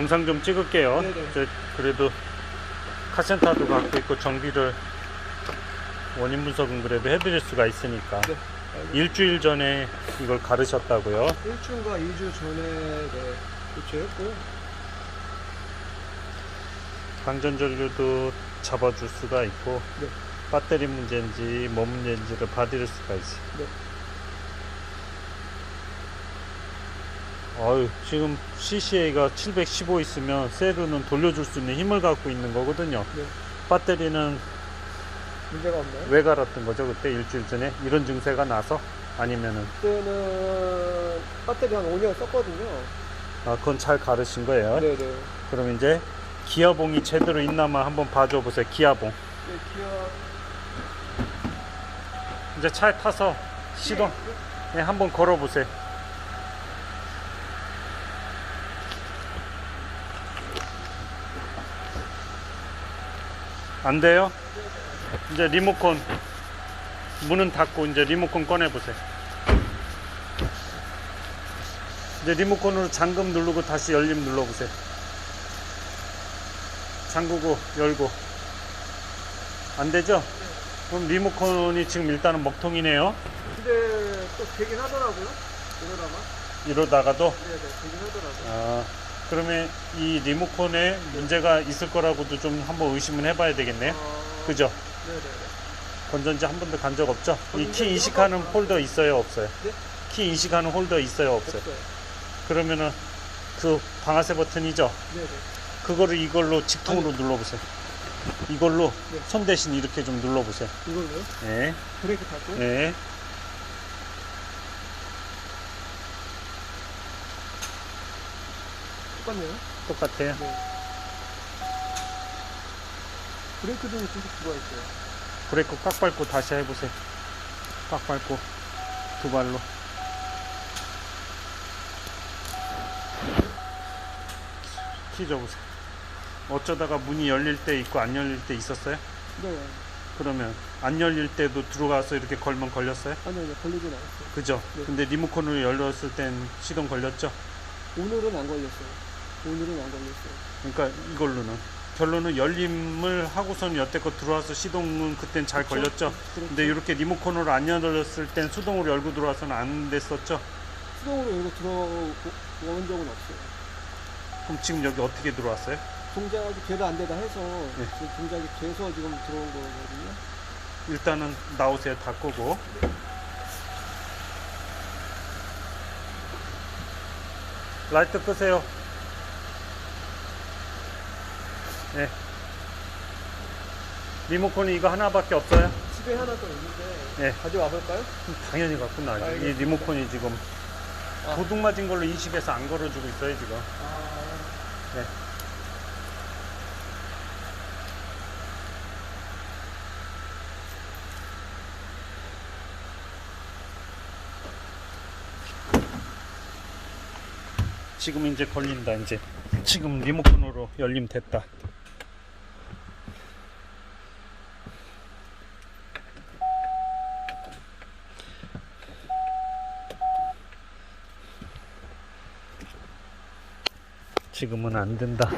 영상 좀 찍을게요. 네네. 저 그래도 카센터도 갖고 있고 정비를 원인 분석은 그래도 해드릴 수가 있으니까 네. 일주일 전에 이걸 가르셨다고요. 일주일과 2주 전에 네, 교체했고 방전 전류도 잡아줄 수가 있고 네. 배터리 문제인지 뭐 문제인지를 봐드릴 수가 있어요. 네. 어유 지금 CCA가 715 있으면 세루는 돌려줄 수 있는 힘을 갖고 있는 거거든요. 네. 배터리는 문제가 없나요? 왜 갈았던 거죠 그때 일주일 전에 이런 증세가 나서 아니면은 그때는 배터리 한 5년 썼거든요. 아, 그건 잘 가르신 거예요. 네네. 그럼 이제 기어봉이 제대로 있나만 한번 봐줘 보세요. 기어봉. 네, 기어 이제 차에 타서 시동 네, 한번 걸어 보세요. 안 돼요? 이제 리모컨 문은 닫고 이제 리모컨 꺼내 보세요. 이제 리모컨으로 잠금 누르고 다시 열림 눌러 보세요. 잠그고 열고 안 되죠? 그럼 리모컨이 지금 일단은 먹통이네요. 근데 또 되긴 하더라고요. 이러다가. 이러다가도 네네, 되긴 하더라고요. 아, 그러면 이 리모컨에 문제가 있을 거라고도 좀 한번 의심은 해봐야 되겠네요. 어, 그죠? 네네. 건전지 한 번도 간 적 없죠? 이키한 인식하는 홀더 있어요, 없어요? 네? 키 인식하는 홀더 있어요, 없어요? 없어요. 그러면은 그 방아쇠 버튼이죠? 네네. 그거를 이걸로 직통으로 눌러보세요. 이걸로 네. 손 대신 이렇게 좀 눌러보세요. 이걸로요? 네, 브레이크 닫고. 네. 똑같네요. 똑같아요. 네. 브레이크 등이 계속 들어와 있어요. 브레이크 꽉 밟고 다시 해보세요. 꽉 밟고 두 발로. 키 줘보세요. 어쩌다가 문이 열릴 때 있고 안 열릴 때 있었어요? 네. 그러면 안 열릴 때도 들어가서 이렇게 걸면 걸렸어요? 아니요, 아니요, 걸리진 않았어요. 그죠? 네. 근데 리모컨으로 열렸을 땐 시동 걸렸죠? 오늘은 안 걸렸어요. 오늘은 안 걸렸어요. 그러니까 이걸로는 결론은 열림을 하고선 여태껏 들어와서 시동은 그땐 잘 그쵸? 걸렸죠? 그렇죠. 근데 이렇게 리모컨으로 안 열렸을 땐 수동으로 열고 들어와서는 안 됐었죠? 수동으로 여기 들어온 적은 없어요. 그럼 지금 여기 어떻게 들어왔어요? 동작이 되다 안 되다 해서 네. 지금 동작이 돼서 지금 들어온 거거든요. 일단은 나오세요 다 끄고 라이트 끄세요 네 리모컨이 이거 하나밖에 없어요? 집에 하나 더 있는데 네 가져와 볼까요? 당연히 갖고 나죠 이 알겠습니다. 리모컨이 지금 아. 도둑 맞은 걸로 인식해서 안 걸어주고 있어요 지금 아, 네. 지금 이제 걸린다 이제 지금 리모컨으로 열림 됐다 지금은 안 된다